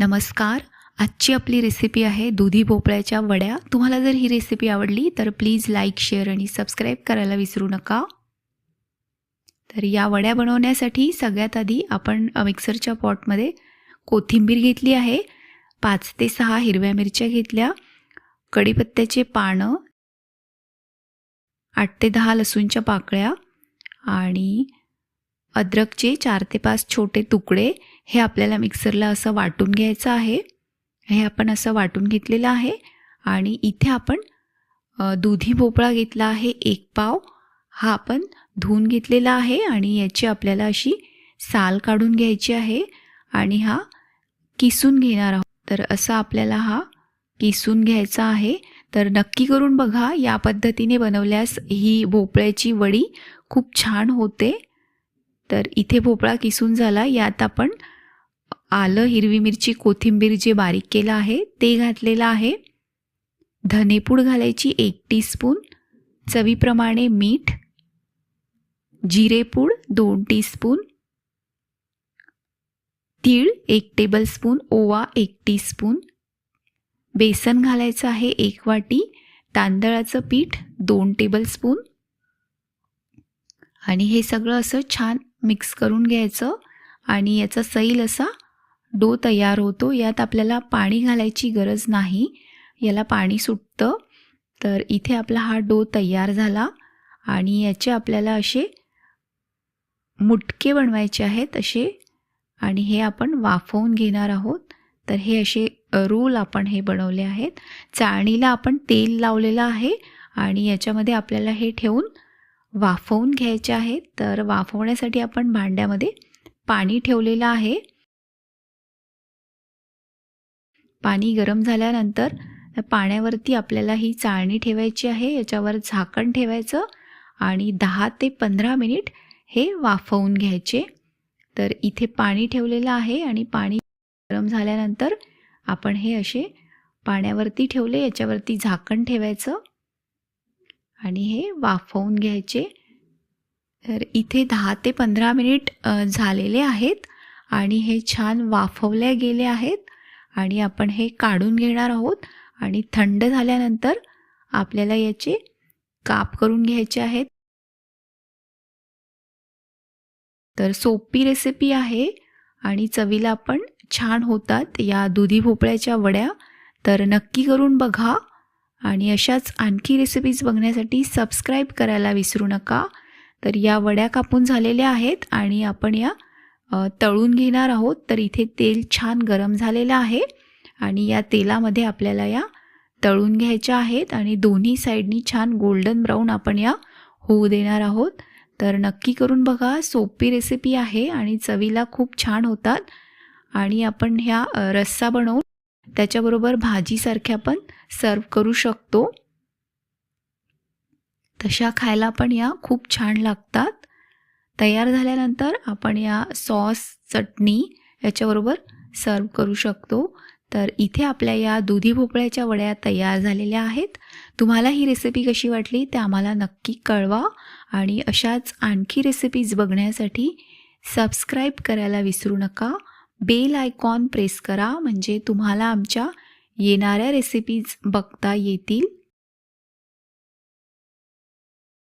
नमस्कार. आजची आपली रेसिपी आहे दुधी भोपळ्याच्या वड्या. तुम्हाला जर ही रेसिपी आवडली तर प्लीज लाईक शेअर आणि सबस्क्राईब करायला विसरू नका. तर या वड्या बनवण्यासाठी सगळ्यात आधी आपण मिक्सरच्या पॉटमध्ये कोथिंबीर घेतली आहे. पाच ते सहा हिरव्या मिरच्या घेतल्या. कढीपत्त्याचे पानं. आठ ते दहा लसूणच्या पाकळ्या. आणि अद्रकचे चार ते पाच छोटे तुकडे. हे आपल्याला मिक्सरला असं वाटून घ्यायचं आहे. हे आपण असं वाटून घेतलेलं आहे. आणि इथे आपण दुधी भोपळा घेतला आहे एक पाव. हा आपण धुवून घेतलेला आहे आणि याची आपल्याला अशी साल काढून घ्यायची आहे आणि हा किसून घेणार आहोत. तर असं आपल्याला हा किसून घ्यायचा आहे. तर नक्की करून बघा या पद्धतीने बनवल्यास ही भोपळ्याची वडी खूप छान होते. तर इथे भोपळा किसून झाला यात आपण आलं हिरवी मिरची कोथिंबीर जे बारीक केलं आहे ते घातलेलं आहे. धनेपूड घालायची एक टीस्पून. चवीप्रमाणे मीठ. जिरेपूड दोन टीस्पून. तीळ एक टेबलस्पून ओवा एक टीस्पून. बेसन घालायचं आहे एक वाटी. तांदळाचं पीठ दोन टेबलस्पून आणि हे सगळं असं छान मिक्स करून घ्यायचं. आणि याचा सैल असा डो तयार होतो. यात आपल्याला पाणी घालायची गरज नाही. याला पाणी सुटतं. तर इथे आपला हा डो तयार झाला आणि याचे आपल्याला असे मुटके बनवायचे आहेत असे आणि हे आपण वाफवून घेणार आहोत. तर हे असे रोल आपण हे बनवले आहेत. चाळणीला आपण तेल लावलेलं आहे आणि याच्यामध्ये आपल्याला हे ठेवून वाफवून घ्यायचे आहे तर वाफवण्यासाठी आपण भांड्यामध्ये पाणी ठेवलेलं आहे. पाणी गरम झाल्यानंतर पाण्यावरती आपल्याला ही चाळणी ठेवायची आहे याच्यावर झाकण ठेवायचं आणि दहा ते पंधरा मिनिट हे वाफवून घ्यायचे. तर इथे पाणी ठेवलेलं आहे आणि पाणी गरम झाल्यानंतर आपण हे असे पाण्यावरती ठेवले याच्यावरती झाकण ठेवायचं आणि हे वाफवून घ्यायचे. तर इथे दहा ते पंधरा मिनिट झालेले आहेत आणि हे छान वाफवले गेले आहेत. आणि आपण हे काढून घेणार आहोत. आणि थंड झाल्यानंतर आपल्याला याचे काप करून घ्यायचे आहेत तर सोपी रेसिपी आहे आणि चवीला पण छान होतात या दुधी भोपळ्याच्या वड्या. तर नक्की करून बघा आणि अशाच आणखी रेसिपीज बघण्यासाठी सबस्क्राईब करायला विसरू नका. तर या वड्या कापून झालेल्या आहेत आणि आपण या तळून घेणार आहोत तर इथे तेल छान गरम झालेलं आहे आणि या तेलामध्ये आपल्याला या तळून घ्यायच्या आहेत आणि दोन्ही साईडनी छान गोल्डन ब्राऊन आपण या होऊ देणार आहोत. तर नक्की करून बघा सोपी रेसिपी आहे आणि चवीला खूप छान होतात. आणि आपण ह्या रस्सा बनवून त्याच्याबरोबर भाजीसारख्या पण सर्व करू शकतो. तशा खायला पण या खूप छान लागतात. तयार झाल्यानंतर आपण या सॉस चटणी याच्याबरोबर सर्व करू शकतो. तर इथे आपल्या या दुधी भोपळ्याच्या वड्या तयार झालेल्या आहेत. तुम्हाला ही रेसिपी कशी वाटली ते आम्हाला नक्की कळवा आणि अशाच आणखी रेसिपीज बघण्यासाठी सबस्क्राईब करायला विसरू नका. बेल आयकॉन प्रेस करा म्हणजे तुम्हाला आमच्या येणाऱ्या रेसिपीज बघता येतील.